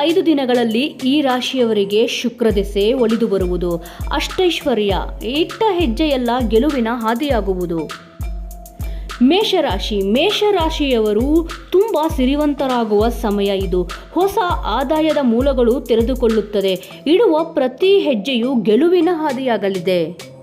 ಐದು ದಿನಗಳಲ್ಲಿ ಈ ರಾಶಿಯವರಿಗೆ ಶುಕ್ರ ದೆಸೆ ಒಲಿದು ಬರುವುದು. ಅಷ್ಟೈಶ್ವರ್ಯ ಇಟ್ಟ ಹೆಜ್ಜೆಯೆಲ್ಲ ಗೆಲುವಿನ ಹಾದಿಯಾಗುವುದು. ಮೇಷರಾಶಿ, ಮೇಷರಾಶಿಯವರು ತುಂಬ ಸಿರಿವಂತರಾಗುವ ಸಮಯ ಇದು. ಹೊಸ ಆದಾಯದ ಮೂಲಗಳು ತೆರೆದುಕೊಳ್ಳುತ್ತದೆ. ಇಡುವ ಪ್ರತಿ ಹೆಜ್ಜೆಯು ಗೆಲುವಿನ ಹಾದಿಯಾಗಲಿದೆ.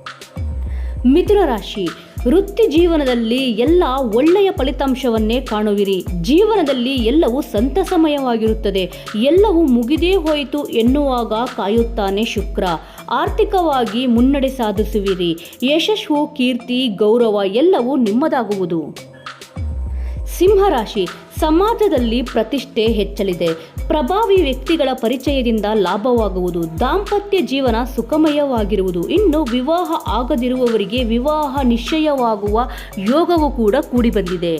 ಮಿಥುನ ರಾಶಿ ವೃತ್ತಿ ಜೀವನದಲ್ಲಿ ಎಲ್ಲ ಒಳ್ಳೆಯ ಫಲಿತಾಂಶವನ್ನೇ ಕಾಣುವಿರಿ. ಜೀವನದಲ್ಲಿ ಎಲ್ಲವೂ ಸಂತಸಮಯವಾಗಿರುತ್ತದೆ. ಎಲ್ಲವೂ ಮುಗಿದೇ ಹೋಯಿತು ಎನ್ನುವಾಗ ಕಾಯುತ್ತಾನೆ ಶುಕ್ರ. ಆರ್ಥಿಕವಾಗಿ ಮುನ್ನಡೆ ಸಾಧಿಸುವಿರಿ. ಯಶಸ್ಸು, ಕೀರ್ತಿ, ಗೌರವ ಎಲ್ಲವೂ ನಿಮ್ಮದಾಗುವುದು. ಸಿಂಹರಾಶಿ ಸಮಾಜದಲ್ಲಿ ಪ್ರತಿಷ್ಠೆ ಹೆಚ್ಚಲಿದೆ. ಪ್ರಭಾವಿ ವ್ಯಕ್ತಿಗಳ ಪರಿಚಯದಿಂದ ಲಾಭವಾಗುವುದು, ದಾಂಪತ್ಯ ಜೀವನ ಸುಖಮಯವಾಗಿರುವುದು, ಇನ್ನು ವಿವಾಹ ಆಗದಿರುವವರಿಗೆ ವಿವಾಹ ನಿಶ್ಚಯವಾಗುವ ಯೋಗವೂ ಕೂಡ ಕೂಡಿಬಂದಿದೆ.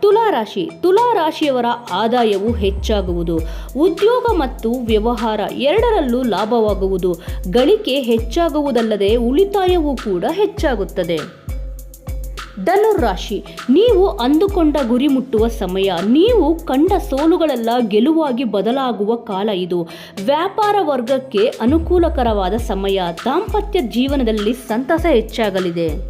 ತುಲಾರಾಶಿ, ತುಲಾರಾಶಿಯವರ ಆದಾಯವು ಹೆಚ್ಚಾಗುವುದು. ಉದ್ಯೋಗ ಮತ್ತು ವ್ಯವಹಾರ ಎರಡರಲ್ಲೂ ಲಾಭವಾಗುವುದು. ಗಳಿಕೆ ಹೆಚ್ಚಾಗುವುದಲ್ಲದೆ ಉಳಿತಾಯವೂ ಕೂಡ ಹೆಚ್ಚಾಗುತ್ತದೆ. ಧನುರ್ರಾಶಿ ನೀವು ಅಂದುಕೊಂಡ ಗುರಿ ಮುಟ್ಟುವ ಸಮಯ, ನೀವು ಕಂಡ ಸೋಲುಗಳೆಲ್ಲ ಗೆಲುವಾಗಿ ಬದಲಾಗುವ ಕಾಲ ಇದು. ವ್ಯಾಪಾರ ವರ್ಗಕ್ಕೆ ಅನುಕೂಲಕರವಾದ ಸಮಯ, ದಾಂಪತ್ಯ ಜೀವನದಲ್ಲಿ ಸಂತಸ ಹೆಚ್ಚಾಗಲಿದೆ.